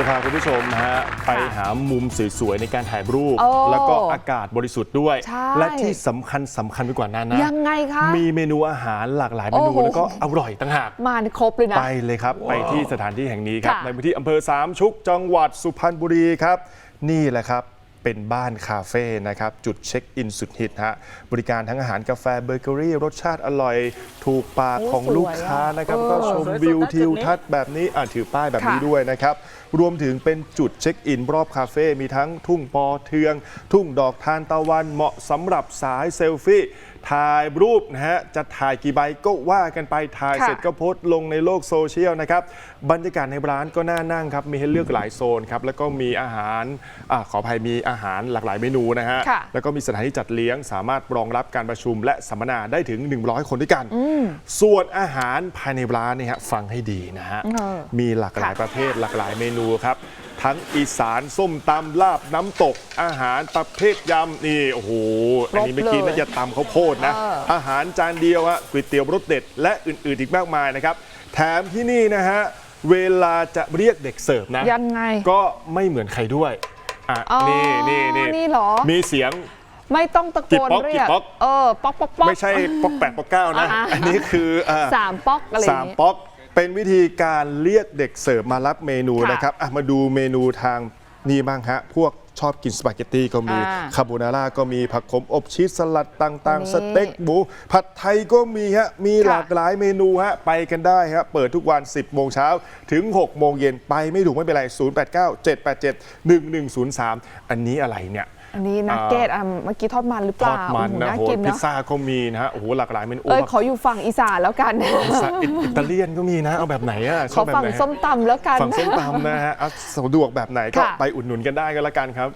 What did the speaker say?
จะพาคุณผู้ชมนะฮะไปหามุมสวยๆในการถ่ายรูป โอ้แล้วก็อากาศบริสุทธิ์ด้วย ใช่และที่สำคัญสำคัญไปกว่านั้นนะยังไงคะมีเมนูอาหารหลากหลายเมนูโอ้โห แล้วก็อร่อยต่างหาก มาครบเลยนะ ไปเลยครับ ไปที่สถานที่แห่งนี้ครับ ค่ะ ในพื้นที่อำเภอสามชุกจังหวัดสุพรรณบุรีครับ นี่แหละครับ เป็นบ้านคาเฟ่นะครับ จุดเช็คอินสุดฮิตฮะบริการทั้งอาหารกาแฟเบเกอรี่ รสชาติอร่อย ถูกปากโอ้ของสวยลูกค้านะครับ เออก็ชมสวยๆวิวนะจุดนี้ทิวทัศน์แบบนี้อะถือป้ายแบบนี้ค่ะ ด้วยนะครับ รวมถึงเป็นจุดเช็คอินรอบคาเฟ่มีทั้งทุ่งปอเทือง ทุ่งดอกทานตะวันเหมาะสำหรับสายเซลฟี่ ถ่ายรูปนะฮะจะถ่ายกี่ใบก็ว่ากันไปถ่ายค่ะเสร็จก็โพสต์ลงในโลกโซเชียลนะครับบรรยากาศในร้านก็น่านั่งครับมีให้เลือกหลายโซนครับแล้วก็มีอาหารอาขออภัยมีอาหารหลากหลายเมนูนะฮะค่ะแล้วก็มีสถานที่จัดเลี้ยง สามารถรองรับการประชุมและสัมมนาได้ถึง 100 คนด้วยกัน ส่วนอาหารภายในร้านเนี่ยฮะฟังให้ดีนะฮะเออมีหลากหลายค่ะประเภทหลากหลายเมนูครับ ทั้งอีสานส้มตำลาบน้ำตก อาหารประเภทยำนี่โอ้โหอันนี้ไม่อกินครบเลยน่าจะตำข้าวโพดนะเอออาหารจานเดียวฮะก๋วยเตี๋ยวรสเด็ด และอื่นๆอีกมากมายนะครับ แถมที่นี่นะฮะเวลาจะเรียกเด็กเสิร์ฟนะยังไงก็ไม่เหมือนใครด้วยอะอ๋อนี่นี่นี่นี่เหรอมีเสียงไม่ต้องตะโกนกี่ป๊อกเรีกี่ยกป๊อกเออป๊อกป๊อกป๊อกไม่ใช่ป๊อกแปดป๊อกเก้านะอ่าอันนี้คืออ่าสามป๊อกอะไรอย่าสางมงี้ป๊อก เป็นวิธีการเรียกเด็กเสิร์ฟมารับเมนูค่ะนะครับอะมาดูเมนูทางนี่บ้างฮะ พวกชอบกินสปาเกตตี้ก็มีอ่า คาโบนาร่าก็มีผักขมอบชีสสลัดต่างนี่ ๆ สเต็กหมูผัดไทยก็มีฮะ มีค่ะหลากหลายเมนูฮะ ไปกันได้ฮะ เปิดทุกวัน 10 โมงเช้าถึง 6 โมงเย็นไปไม่ถูกไม่เป็นไร 089 787 1103 อันนี้อะไรเนี่ย อันนี้นักเก็ตอะเมื่อกี้ทอดมันหรือเปทอล่าดมันโอ้โหนะน่าโหกินพิเนาะซซ่าก็มีนะฮะโอ้โหหลากหลายเมนูเอ้ยแบบขออยู่ฝั่งอีสานแล้วกันพิซซ่าอิอิตาเลียนก็มีนะ เอาแบบไหนอะชขออบแบบฝั่งไหนส้มตำแล้วกัน ฝั่งส้มตำนะฮะเอาสะดวกแบบไหนก็ค่ะ ไปอุดหนุนกันได้ก็แล้วกันครับ